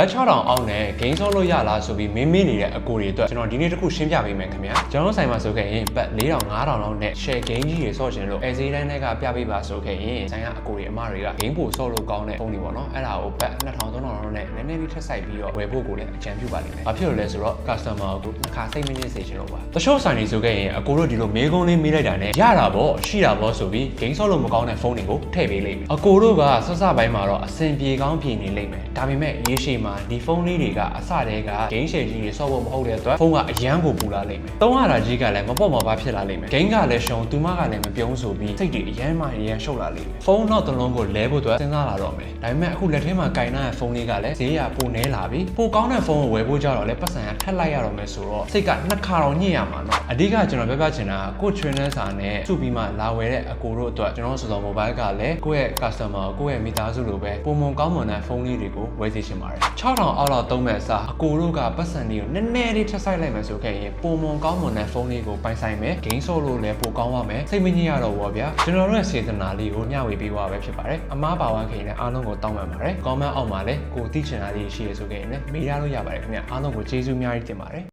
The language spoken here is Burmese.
ဘတ်6000အောက်နဲ့ game ဆော့လို့ရလားဆိုပြီးမင်းမင်းနေတဲ့အကိုတွေအတွက်ကျွန်တော်ဒီနေ့တစ်ခုရှင်းပြပေးမယ်ခင်ဗျာကျွန်တော်တို့ဆိုင်မှာဆိုခဲ့ရင်ဘတ်4000 5000လောက်နဲ့ share game ကြီးတွေဆော့ချင်လို့အဲဈေးတိုင်းတွေကပြပေးပါဆိုခဲ့ရင်ဆိုင်ကအကိုတွေအမတွေက game ပိုဆော့လို့ကောင်းတဲ့ဖုန်းတွေပေါ့နော်အဲ့ဒါကိုဘတ်2000 3000လောက်နဲ့နည်းနည်းလေးထပ်ဆိုင်ပြီးတော့ဝယ်ဖို့ကိုလည်းအကြံပြုပါလိမ့်မယ်ဘာဖြစ်လို့လဲဆိုတော့ customer ကိုတစ်ခါစိတ်မနစ်စေချင်လို့ပါတချို့ဆိုင်တွေဆိုခဲ့ရင်အကိုတို့ဒီလိုမေးခွန်းလေးမေးလိုက်တာနဲ့ရတာပေါ့ရှိတာပေါ့ဆိုပြီး game ဆော့လို့မကောင်းတဲ့ဖုန်းတွေကိုထည့်ပေးလိမ့်မယ်အကိုတို့ကဆက်စပိုင်းမှာတော့အဆင်ပြေကောင်းပြေနေလိမ့်မယ်ဒါပေမဲ့ရေရှည်မှာဒီဖုန်းလေးတွေကအစတည်းက game share ကြီးတွေဆော့ဖို့မဟုတ်တဲ့အတွက်ဖုန်းကအရန်ကိုပူလာလိမ့်မယ်သုံးရတာကြီးကလည်းမပေါ့မပါဖြစ်လာလိမ့်မယ် game ကလည်းရှုံသူမကလည်းမပြုံးဆိုပြီးစိတ်တွေအရန်မှအရန်ရှုပ်လာလိမ့်မယ်ဖုန်းတော့တစ်လုံးကိုလဲဖို့အတွက်စဉ်းစားလာတော့မယ်ဒါပေမဲ့အခုလက်ထဲမှာကင်ထားတဲ့ဖုန်းလေးကလည်းဈေးရပိုနေလာပြီပိုကောင်းတဲ့ဖုန်းကိုဝယ်ဖို့ကြတော့လည်းပတ်စံရထက်လိုက်ရတော့မယ်ဆိုတော့စိတ်ကနှစ်ခါတော့ညှစ်ရမှာနော်အဓိကကျွန်တော်ပြောပြချင်တာကကို trainer စာနဲ့စုပြီးမှလာဝယ်တဲ့အကိုတို့အတွက်ကျွန်တော်ဆိုတော့ mobile ကလည်းကိုယ့်ရဲ့ customer ကိုယ့်ရဲ့မိသားစုလိုပဲပုံမှန်ကောင်းမွန်တဲ့ဖုန်းလေးတွေကိုဝယ်စီချင်ပါတယ်6000အောက်လောက်သုံးမဲ့အစားအကိုတို့ကပတ်စံလေးကိုနည်းနည်းလေးထပ်ဆိုင်လိုက်မယ်ဆိုခဲ့ရင်ပုံမှန်ကောင်းမွန်တဲ့ဖုန်းလေးကိုပိုင်ဆိုင်မယ် game ဆော့လို့လည်းပိုကောင်းပါမယ်စိတ်မညစ်ရတော့ဘူးဗျာကျွန်တော်တို့ရဲ့စေတနာလေးကိုမျှဝေပေးသွားပဲဖြစ်ပါတယ်အမားပါဝါခင်လည်းအားလုံးကိုတောင်းပန်ပါတယ် comment အောက်မှာလည်းကိုသိချင်တာလေးရှိရဆိုခဲ့ရင်လည်းမေးရလို့ရပါတယ်ခင်ဗျအားလုံးကိုကျေးဇူးအများကြီးတင်ပါတယ်